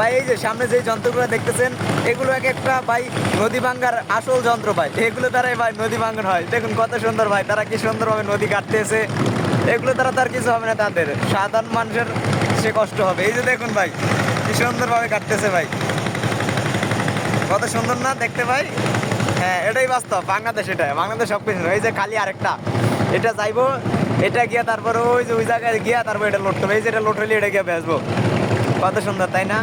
ভাই, এই যে সামনে যে যন্ত্রগুলো দেখতেছেন, এগুলো এক একটা ভাই নদী ভাঙ্গার আসল যন্ত্র ভাই। এগুলো দ্বারাই ভাই নদী ভাঙ্গন হয়। দেখুন কত সুন্দর ভাই, তারা কি সুন্দরভাবে নদী কাটতেছে। এগুলো দ্বারা তার কিছু হবে না তাদের। সাধারণ মানুষের সে কষ্ট হবে। এই যে দেখুন ভাই, কি সুন্দরভাবে কাটতেছে ভাই। কত সুন্দর না দেখতে ভাই? হ্যাঁ এটাই বাস্তব। বাংলাদেশ এটা। বাংলাদেশ সব কিছু। এই যে খালি আরেকটা। এটা চাইব এটা গিয়া তারপরে ওই যে ওই জায়গায় গিয়া তারপর এটা লোড করব এই যে এটা লোড হলে এটা গিয়ে বেসবো কত সুন্দর, তাই না?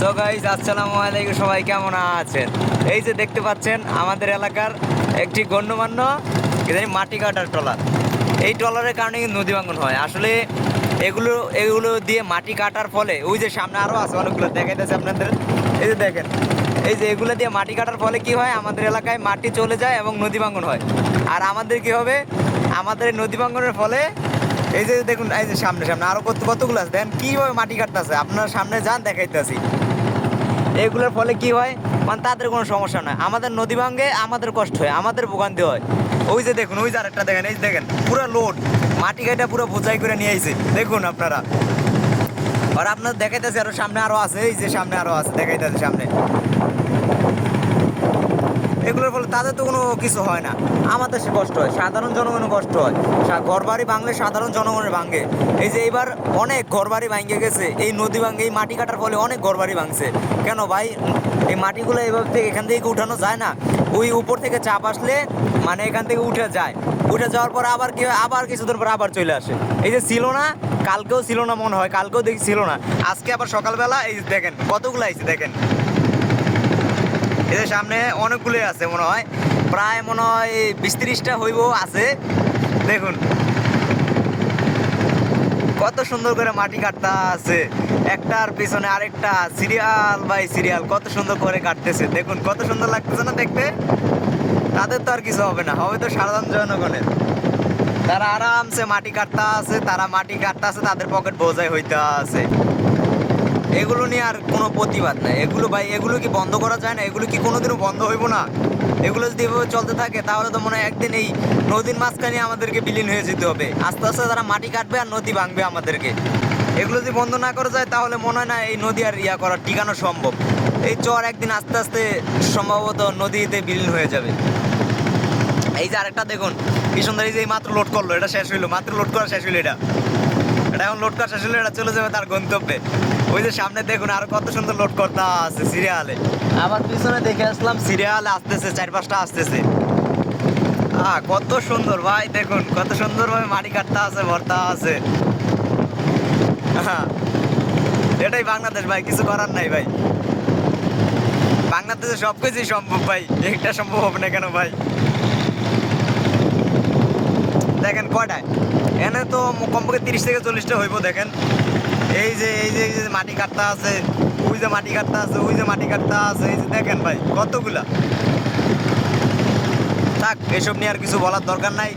সো গাইজ আসসালামু আলাইকুম, সবাই কেমন আছেন? এই যে দেখতে পাচ্ছেন, আমাদের এলাকার একটি গণ্যমান্য মাটি কাটার ট্রলার। এই ট্রলারের কারণে নদী ভাঙন হয়। আসলে এগুলো এগুলো দিয়ে মাটি কাটার ফলে, ওই যে সামনে আরও আছে, অনেকগুলো দেখাইতেছে আপনাদের। এই যে দেখেন, এই যে এগুলো দিয়ে মাটি কাটার ফলে কি হয়? আমাদের এলাকায় মাটি চলে যায় এবং নদী ভাঙন হয়। আর আমাদের কি হবে? আমাদের নদী ভাঙনের ফলে এই যে দেখুন, এই যে সামনে সামনে আরও কত কতগুলো আছে? দেখেন কীভাবে মাটি কাটতেছে। আপনার সামনে যান দেখাইতেছি। এগুলোর ফলে কি হয়? মানে তাদের কোনো সমস্যা নয় আমাদের নদী ভাঙ্গে আমাদের কষ্ট হয়, আমাদের ভোগান্তি হয়। ওই যে দেখুন, ওই যে আরেকটা দেখেন, এই দেখেন, পুরো লোড। মাটি কাটা পুরো বোঝাই করে নিয়ে আইছে। দেখুন আপনারা। আর আপনার দেখাইতেছে আরও সামনে আরও আছে, এই যে সামনে আরও আছে, দেখাইতেছে সামনে। এগুলোর ফলে তাদের তো কোনো কিছু হয় না। আমাদের সে কষ্ট হয়, সাধারণ জনগণের কষ্ট হয়। ঘর বাড়ি ভাঙলে সাধারণ জনগণের ভাঙে। এই যে এবার অনেক ঘর বাড়ি ভাঙে গেছে, এই নদী ভাঙে, এই মাটি কাটার ফলে অনেক ঘর বাড়ি ভাঙছে। কেন ভাই? এই মাটিগুলো এইভাবে থেকে এখান থেকে উঠানো যায় না। ওই উপর থেকে চাপ আসলে মানে এখান থেকে উঠে যায়। উঠে যাওয়ার পর আবার কি আবার কিছুদিন পর আবার চলে আসে। এই যে ছিল না, কালকেও ছিল না মনে হয়, কালকেও দেখি ছিল না। আজকে আবার সকালবেলা, এই দেখেন, কতগুলো আইছে দেখেন। এদের সামনে অনেকগুলোই আছে মনে হয়। প্রায় মনে হয় বিশ তিরিশটা হইব আছে। দেখুন। কত সুন্দর করে মাটি কাটতে আছে। একটার পিছনে আরেকটা সিরিয়াল বাই সিরিয়াল কত সুন্দর করে কাটতেছে। দেখুন, কত সুন্দর লাগতেছে না দেখতে? তাদের তো আর কিছু হবে না, হবে তো সাধারণ জনগণের। তারা আরামসে মাটি কাটতে আছে, তারা মাটি কাটতে আছে, তাদের পকেট বোঝাই হইতে আছে। এগুলো নিয়ে আর কোনো প্রতিবাদ নাই। এগুলো ভাই, এগুলো কি বন্ধ করা যায় না? এগুলো কি কোনোদিনও বন্ধ হইব না? এগুলো যদি এভাবে চলতে থাকে, তাহলে তো মনে হয় একদিন এই নদীর মাঝখানে আমাদেরকে বিলীন হয়ে যেতে হবে। আস্তে আস্তে তারা মাটি কাটবে আর নদী ভাঙবে আমাদেরকে। এগুলো যদি বন্ধ না করা যায়, তাহলে মনে হয় না এই নদী আর ইয়া করা টিকানো সম্ভব। এই চর একদিন আস্তে আস্তে সম্ভবত নদীতে বিলীন হয়ে যাবে। এই যে আরেকটা দেখুন, কি সুন্দর এই যে মাত্র লোড করল, এটা শেষ হইল, মাত্র লোড করা শেষ হইল এটা। এটা এখন লোড করা শেষ হলে এটা চলে যাবে তার গন্তব্যে। ওই যে সামনে দেখুন আর কত সুন্দর লোড করতে আছে সিরিয়ালে আবার পিছনে দেখে আসলাম সিরিয়ালে আসতেছে, চার পাঁচটা আসতেছে। আহ, কত সুন্দর ভাই, দেখুন, কত সুন্দর ভাবে মাটি কাটতে আছে, ভর্তা আছে। এটাই বাংলাদেশ ভাই, কিছু করার নাই ভাই। বাংলাদেশে সব কিছুই সম্ভব ভাই, একটা সম্ভব হবে না কেন ভাই? দেখেন কয়টায়? এখানে তো কমপক্ষে তিরিশ থেকে চল্লিশটা হইব, দেখেন। এই যে এই যে এই যে মাটি কাটতা আছে, ওই যে মাটি কাটতা আছে, ওই যে মাটি কাটতা আছে, এই যে দেখেন ভাই, কতগুলা। থাক, এসব নিয়ে আর কিছু বলার দরকার নাই।